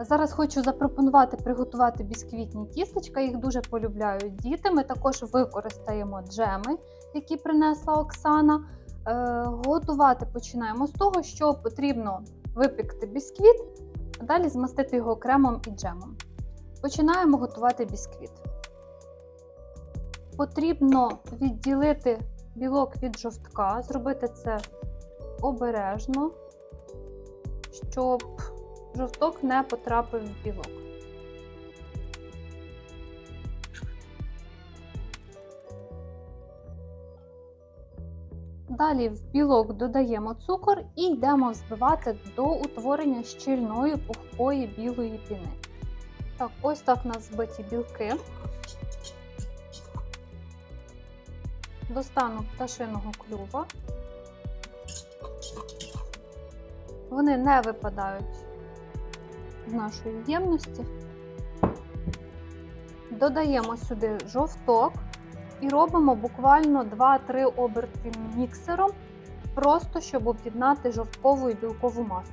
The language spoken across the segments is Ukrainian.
Зараз хочу запропонувати приготувати бісквітні тістечка. Їх дуже полюбляють діти. Ми також використаємо джеми, які принесла Оксана. Е, готувати починаємо з того, що потрібно випікти бісквіт, а далі змастити його кремом і джемом. Починаємо готувати бісквіт. Потрібно відділити білок від жовтка, зробити це обережно, щоб жовток не потрапив в білок. Далі в білок додаємо цукор і йдемо взбивати до утворення щільної пухкої білої піни. Так, ось так у нас збиті білки. Достану пташиного клюва. Вони не випадають з нашої ємності. Додаємо сюди жовток і робимо буквально 2-3 оберти міксером, просто щоб об'єднати жовткову і білкову масу.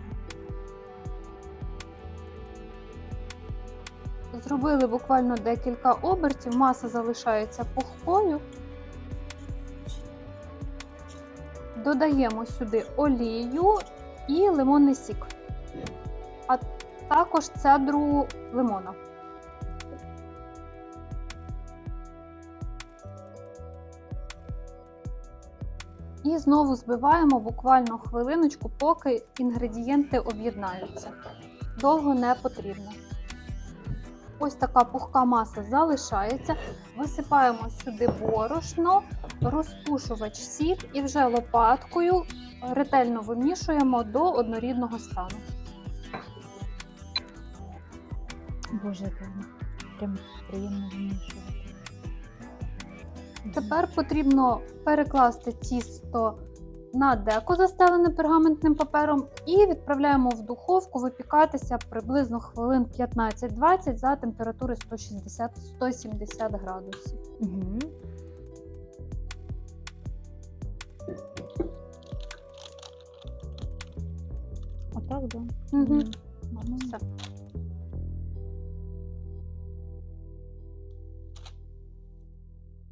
Зробили буквально декілька обертів, маса залишається пухкою. Додаємо сюди олію і лимонний сік, а також цедру лимона. І знову збиваємо буквально хвилиночку, поки інгредієнти об'єднаються. Довго не потрібно. Ось така пухка маса залишається. Висипаємо сюди борошно, розпушувач сіль і вже лопаткою ретельно вимішуємо до однорідного стану. Боже, як прям приємно вимішувати. Тепер потрібно перекласти тісто на деко, застелене пергаментним папером, і відправляємо в духовку випікатися приблизно хвилин 15-20 за температури 160-170 градусів. Угу. Отак, да? Угу. Все.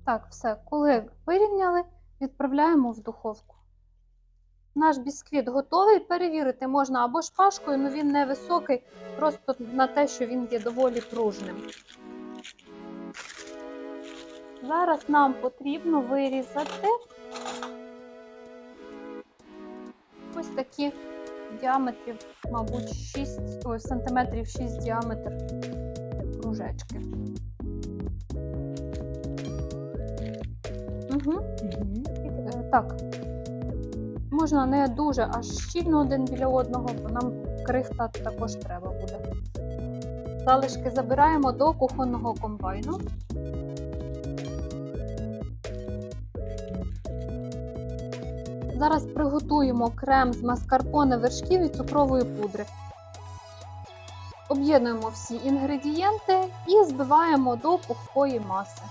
Так, все. Коли вирівняли, відправляємо в духовку. Наш бісквіт готовий. Перевірити можна або шпажкою, але він невисокий, просто на те, що він є доволі пружним. Зараз нам потрібно вирізати ось такі діаметрів, мабуть, 6 ой, сантиметрів 6 діаметр кружечки. Угу. Е, Так. Можна не дуже аж щільно один біля одного, бо нам крихта також треба буде. Залишки забираємо до кухонного комбайну. Зараз приготуємо крем з маскарпоне вершків і цукрової пудри. Об'єднуємо всі інгредієнти і збиваємо до пухкої маси.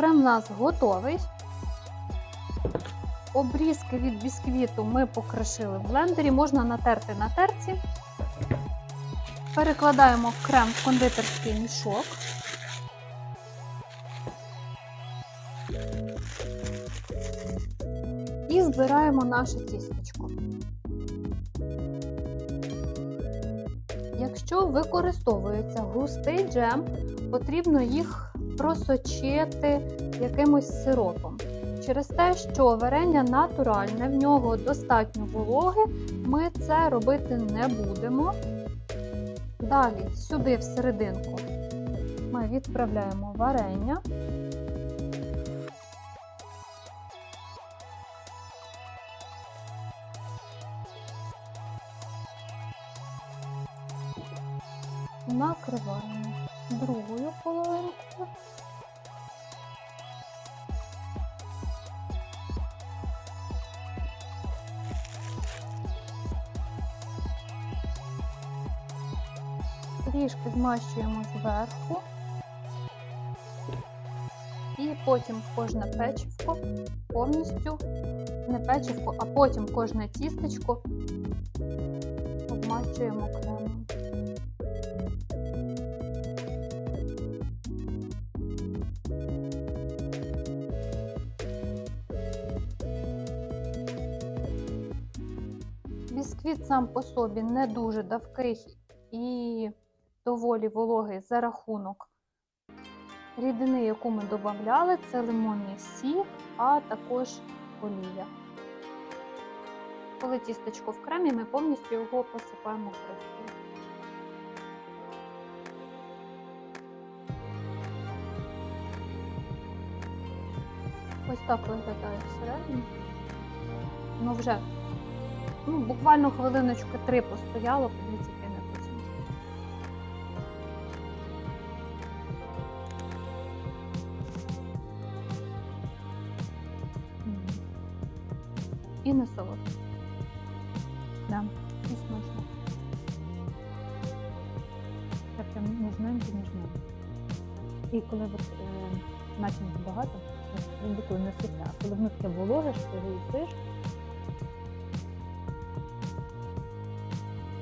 Крем у нас готовий. Обрізки від бісквіту ми покришили в блендері, можна натерти на терці. Перекладаємо крем в кондитерський мішок. І збираємо наше тістечко. Якщо використовується густий джем, потрібно їх просочити якимось сиропом. Через те, що варення натуральне, в нього достатньо вологи, ми це робити не будемо. Далі сюди всерединку ми відправляємо варення. Накриваємо другою половинкою. Трішки змащуємо зверху і потім кожне печивко повністю не печивко, а потім кожне тістечко обмащуємо кремом. Бісквіт сам по собі не дуже давкий і доволі вологий за рахунок рідини, яку ми додавали, це лимонний сік, а також олія. Коли тістечко в кремі, ми повністю його посипаємо крихтою. Ось так виглядає всередині. Ну вже ну, буквально хвилиночки три постояло, подивіться, яке написано. І не солодке. Да. І смачно. Це прям ніжненько, ніжненько. І коли от, е, начинки багато, він коли не сухе, коли воно таке вологе, що ти їсиш,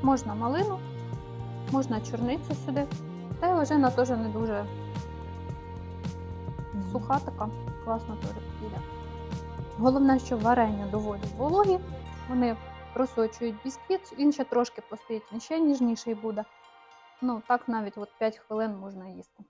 Можна малину, можна чорницю сюди. Та й ожина теж не дуже суха така, класно теж підійде. Головне, що варення доволі вологі, вони просочують бісквіт, він ще трошки постоїть, він ще ніжніший буде. Ну, так навіть от 5 хвилин можна їсти.